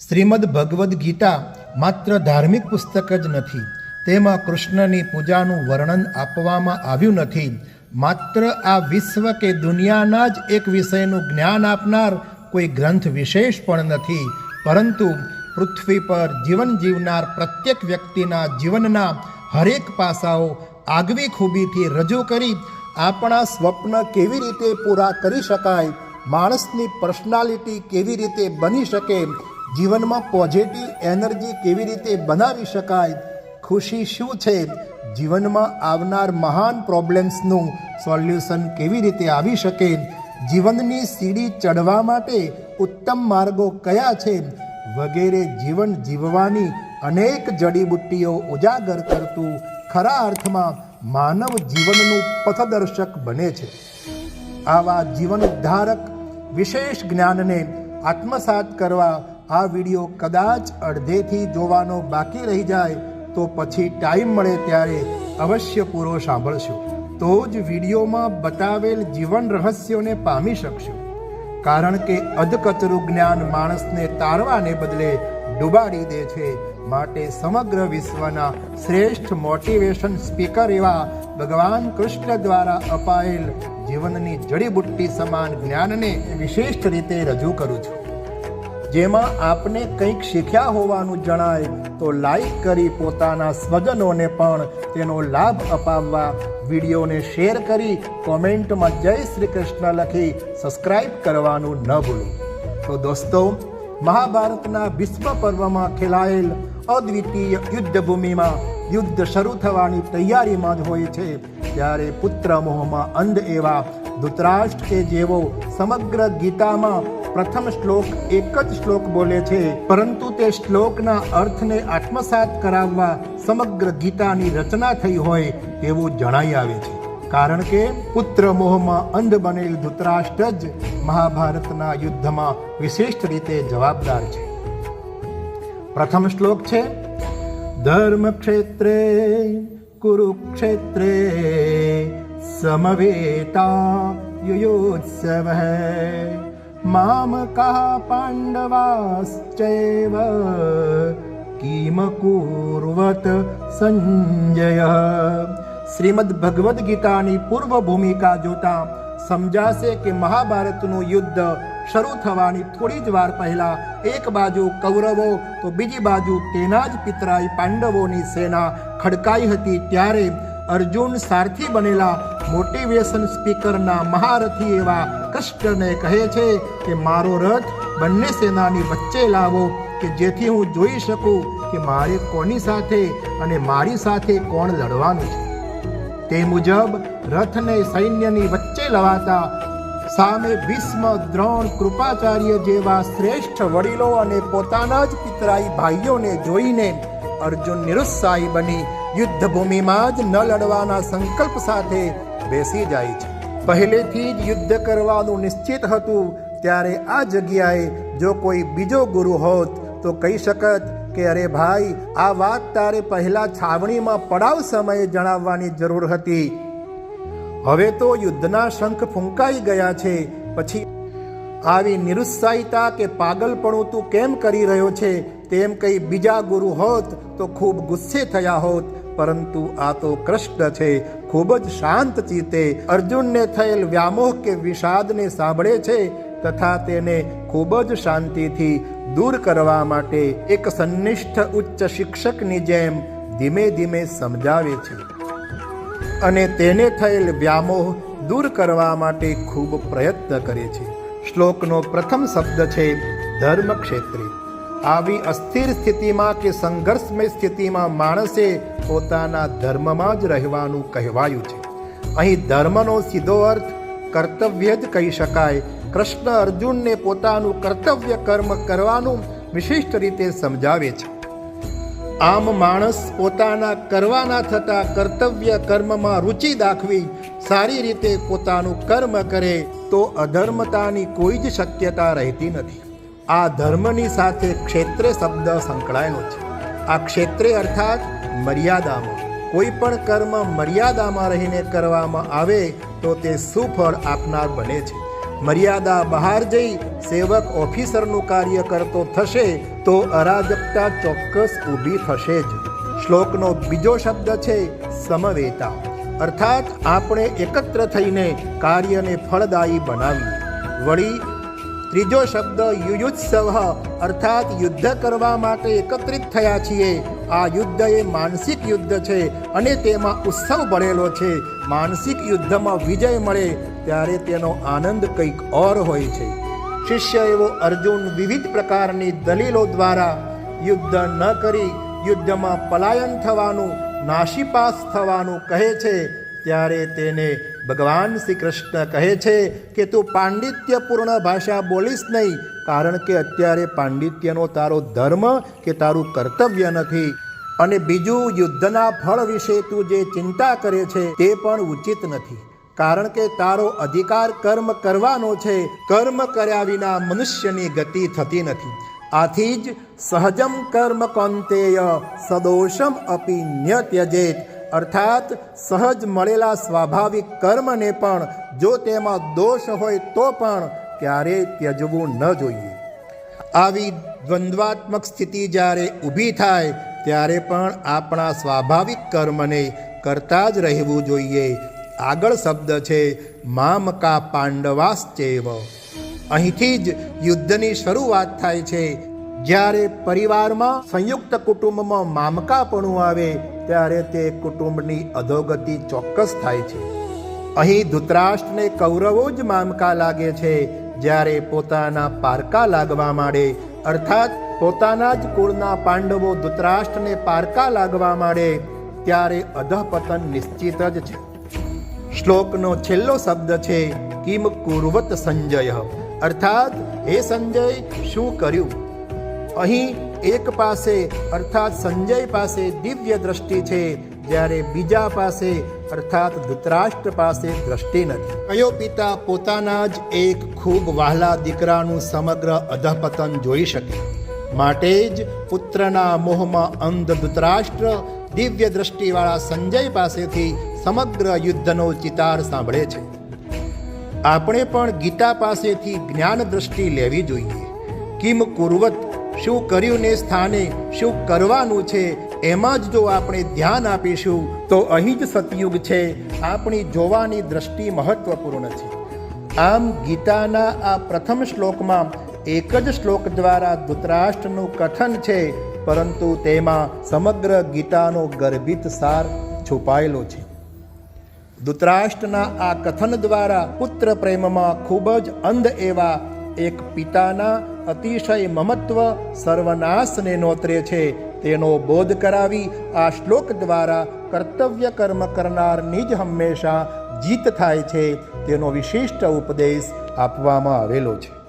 શ્રીમદ ભગવદ્ ગીતા માત્ર ધાર્મિક પુસ્તક જ નથી, તેમાં કૃષ્ણની પૂજાનું વર્ણન આપવામાં આવ્યું નથી. માત્ર આ વિશ્વ કે દુનિયાના જ એક વિષયનું જ્ઞાન આપનાર કોઈ ગ્રંથ વિશેષ પણ નથી, પરંતુ પૃથ્વી પર જીવન જીવનાર પ્રત્યેક વ્યક્તિના જીવનના હરેક પાસાઓ આગવી ખૂબીથી રજૂ કરી આપણા સ્વપ્ન કેવી રીતે પૂરા કરી શકાય, માણસની પર્સનાલિટી કેવી રીતે બની શકે જીવનમાં પોઝિટિવ એનર્જી કેવી રીતે બનાવી શકાય, ખુશી શું છે, જીવનમાં આવનાર મહાન પ્રોબ્લેમ્સનું સોલ્યુશન કેવી રીતે આવી શકે, જીવનની સીડી ચડવા માટે ઉત્તમ માર્ગો કયા છે, વગેરે જીવન જીવવાની અનેક જડીબુટ્ટીઓ ઉજાગર કરતું ખરા અર્થમાં માનવ જીવનનું પથદર્શક બને છે. આવા જીવન ઉદ્ધારક વિશેષ જ્ઞાનને આત્મસાત કરવા આ વીડિયો કદાચ અડધેથી જોવાનો બાકી રહી જાય તો પછી ટાઈમ મળે ત્યારે અવશ્ય પૂરો સાંભળશો. તો જ વિડીયોમાં બતાવેલ જીવન રહસ્યોને પામી શકશો. કારણ કે અધકચરું જ્ઞાન માણસને તારવાને બદલે ડૂબાડી દે છે માટે સમગ્ર વિશ્વના શ્રેષ્ઠ મોટિવેશન સ્પીકર એવા ભગવાન કૃષ્ણ દ્વારા અપાયેલ જીવનની જડીબુટ્ટી સમાન જ્ઞાનને વિશિષ્ટ રીતે રજૂ કરું છું. જેમાં આપને કંઈક શીખ્યા હોવાનું જણાય, તો લાઈક કરી પોતાના સ્વજનોને પણ તેનો લાભ અપાવવા વિડીયોને શેર કરી કોમેન્ટમાં જય શ્રી કૃષ્ણ લખી સબસ્ક્રાઈબ કરવાનું ન ભૂલો. તો દોસ્તો, મહાભારતના ભીષ્મ પર્વમાં ખેલાયેલ અદ્વિતીય યુદ્ધ ભૂમિમાં યુદ્ધ શરૂ થવાની તૈયારીમાં જ હોય છે, ત્યારે પુત્ર મોહમાં અંધ એવા ધૃતરાષ્ટ્ર કે જેવો સમગ્ર ગીતામાં પ્રથમ શ્લોક એક જ શ્લોક બોલે છે, પરંતુ તે શ્લોકના અર્થને આત્મસાત કરાવવા સમગ્ર ગીતાની રચના થઈ હોય તેવું જણાઈ આવે છે. કારણ કે પુત્ર મોહમાં અંધ બનેલ ધૃતરાષ્ટ્ર જ મહાભારતના યુદ્ધમાં વિશિષ્ટ રીતે જવાબદાર છે. પ્રથમ શ્લોક છે ધર્મ ક્ષેત્રે કુરુક્ષેત્રે સમવેતા યુયોત્સવ મામકા પાંડવાશ્ચૈવ કિમકુર્વત સંજય શ્રીમદ ભગવદ્ ગીતાની પૂર્વ ભૂમિકા જોતા સમજાશે કે મહાભારતનું યુદ્ધ શરૂ થવાની થોડી જ વાર પહેલા એક બાજુ કૌરવો તો બીજી બાજુ તેના જ પિતરાઈ પાંડવોની સેના ખડકાઈ હતી ત્યારે અર્જુન સારથી બનેલા મોટિવેશન સ્પીકરના મહારથી એવા કૃષ્ણને કહે છે કે મારો રથ બંને સેનાની વચ્ચે લાવો, કે જેથી હું જોઈ શકું કે મારે કોની સાથે અને મારી સાથે કોણ લડવાનું છે. તે મુજબ રથને સૈન્યની વચ્ચે લવાતા સામે ભીષ્મ, દ્રોણ, કૃપાચાર્ય જેવા શ્રેષ્ઠ વડીલો અને પોતાના જ પિતરાઈ ભાઈઓને જોઈને અર્જુન નિરુત્સાહી બની યુદ્ધ ભૂમિમાં જ ન લડવાના સંકલ્પ સાથે બેસી જાય છે. પહેલેથી જ યુદ્ધ કરવાનું નિશ્ચિત હતું, ત્યારે આ જગ્યાએ જો કોઈ બીજો ગુરુ હોત, તો કહી શકત કે, અરે ભાઈ, આ વાત તારે પહેલા છાવણીમાં પડાવ સમયે જણાવવાની જરૂર હતી. હવે તો યુદ્ધના શંખ ફૂંકાઈ ગયા છે. પછી આવી નિરુત્સાહિતા કે પાગલપણું તું કેમ કરી રહ્યો છે? તેમ કંઈ બીજા ગુરુ હોત, તો ખૂબ ગુસ્સે થયા હોત. પરંતુ આ તો કૃષ્ણ છે, ખૂબ જ શાંત ચિત્તે. અર્જુનને થયેલ વ્યામોહ કે વિષાદને સાંભળે છે, તથા તેને ખૂબ જ શાંતિથી દૂર કરવા માટે એક સંનિષ્ઠ ઉચ્ચ શિક્ષકની જેમ ધીમે ધીમે સમજાવે છે. અને તેને થયેલ વ્યામોહ દૂર કરવા માટે ખૂબ પ્રયત્ન કરે છે. શ્લોકનો પ્રથમ શબ્દ છે ધર્મ ક્ષેત્રે આવી અસ્થિર સ્થિતિમાં કે સંઘર્ષમય સ્થિતિમાં માણસે પોતાના ધર્મમાં જ રહેવાનું કહેવાયું છે. અહીં ધર્મનો સીધો અર્થ કર્તવ્ય જ કહી શકાય. કૃષ્ણ અર્જુનને પોતાનું કર્તવ્ય કર્મ કરવાનું વિશિષ્ટ રીતે સમજાવે છે. આમ માણસ પોતાના કરવાના થતા કર્તવ્ય કર્મમાં રુચિ દાખવી, સારી રીતે પોતાનું કર્મ કરે તો અધર્મતાની કોઈ જ શક્યતા રહેતી નથી. આ ધર્મની સાથે ક્ષેત્રે શબ્દ સંકળાયેલો છે. આ ક્ષેત્રે અર્થાત મર્યાદામાં. કોઈ પણ કર્મ મર્યાદામાં રહીને કરવામાં આવે તો તે સુફળ આપનાર બને છે. મર્યાદા બહાર જઈ સેવક ઓફિસરનું કાર્ય કરતો થશે તો અરાજકતા ચોક્કસ ઊભી થશે જ. શ્લોકનો બીજો શબ્દ છે સમવેતા. અર્થાત આપણે એકત્ર થઈને કાર્યને ફળદાયી બનાવીએ. વળી ત્રીજો શબ્દ યુયુત્સવ અર્થાત યુદ્ધ કરવા માટે એકત્રિત થયા છીએ. આ યુદ્ધ એ માનસિક યુદ્ધ છે અને તેમાં ઉત્સવ ભરેલો છે. માનસિક યુદ્ધમાં વિજય મળે ત્યારે તેનો આનંદ કંઈક ઓર હોય છે. શિષ્ય એવો અર્જુન વિવિધ પ્રકારની દલીલો દ્વારા યુદ્ધ ન કરી યુદ્ધમાં પલાયન થવાનું નાશીપાસ થવાનું કહે છે. ત્યારે તેને ભગવાન શ્રી કૃષ્ણ કહે છે કે તું પાંડિત્યપૂર્ણ ભાષા બોલીશ નહીં, કારણ કે અત્યારે પાંડિત્યનો તારો ધર્મ કે તારું કર્તવ્ય નથી. અને બીજું, યુદ્ધના ફળ વિશે તું જે ચિંતા કરે છે તે પણ ઉચિત નથી. કારણ કે તારો અધિકાર કર્મ કરવાનો છે, કર્મ કર્યા વિના મનુષ્યની ગતિ થતી નથી. આથી જ સહજમ કર્મ કૌંતેય સદોષમ અપી ન્યત્યજેત. અર્થાત સહજ મળેલા સ્વાભાવિક કર્મને પણ જો તેમાં દોષ હોય તો પણ ક્યારેય ત્યજવું ન જોઈએ. આવી દ્વંદ્વાત્મક સ્થિતિ જ્યારે ઊભી થાય, ત્યારે પણ આપણા સ્વાભાવિક કર્મને કરતા જ રહેવું જોઈએ. આગળ શબ્દ છે મામકા પાંડવાશ્ચેવ. અહીંથી જ યુદ્ધની શરૂઆત થાય છે. જ્યારે પરિવારમાં સંયુક્ત કુટુંબમાં મામકાપણું આવે, ત્યારે તે કુટુંબની અધોગતિ ચોક્કસ થાય છે. અહીં ધૂતરાષ્ટ્રને કૌરવો જ મામકા લાગે છે, જ્યારે પોતાના પારકા લાગવા માંડે. અર્થાત, પોતાના જ કુળના પાંડવો ધૂતરાષ્ટ્રને પારકા લાગવા માંડે, ત્યારે અધઃપતન નિશ્ચિત જ છે. શ્લોકનો છેલ્લો શબ્દ છે, કિમ કુર્વત સંજય. અર્થાત, હે સંજય, શું કર્યું? અહીં એક પાસે અર્થાત સંજય પાસે દિવ્ય દ્રષ્ટિ છે, જ્યારે બીજા પાસે અર્થાત ધૃતરાષ્ટ્ર પાસે દ્રષ્ટિ નથી. કયો પિતા પોતાના જ એક ખૂબ વહાલા દીકરાનું સમગ્ર અધપતન જોઈ શકે? માટે જ પુત્રના મોહમાં અંધ ધૃતરાષ્ટ્ર દિવ્ય દ્રષ્ટિવાળા સંજય પાસેથી સમગ્ર યુદ્ધનો ચિતાર સાંભળે છે. આપણે પણ ગીતા પાસેથી જ્ઞાન દ્રષ્ટિ લેવી જોઈએ. કિમ કુર્વત શું કર્યું ને સ્થાને, શું કરવાનું છે, એમાં જ જો આપણે ધ્યાન આપીશું, તો અહીં જ સતયુગ છે. આપણી જોવાની દ્રષ્ટિ મહત્વપૂર્ણ છે. આમ ગીતાના આ પ્રથમ શ્લોકમાં એક જ શ્લોક દ્વારા ધૃતરાષ્ટ્રનું કથન છે, પરંતુ તેમાં સમગ્ર ગીતાનો ગર્ભિત સાર છુપાયેલો છે. ધૃતરાષ્ટ્રના આ કથન દ્વારા પુત્ર પ્રેમમાં ખૂબ જ અંધ એવા એક પિતાના અતિશય મમત્વ સર્વનાશને નોતરે છે. તેનો બોધ કરાવી આ શ્લોક દ્વારા કર્તવ્ય કર્મ કરનારની જ હંમેશા જીત થાય છે. તેનો વિશિષ્ટ ઉપદેશ આપવામાં આવેલો છે.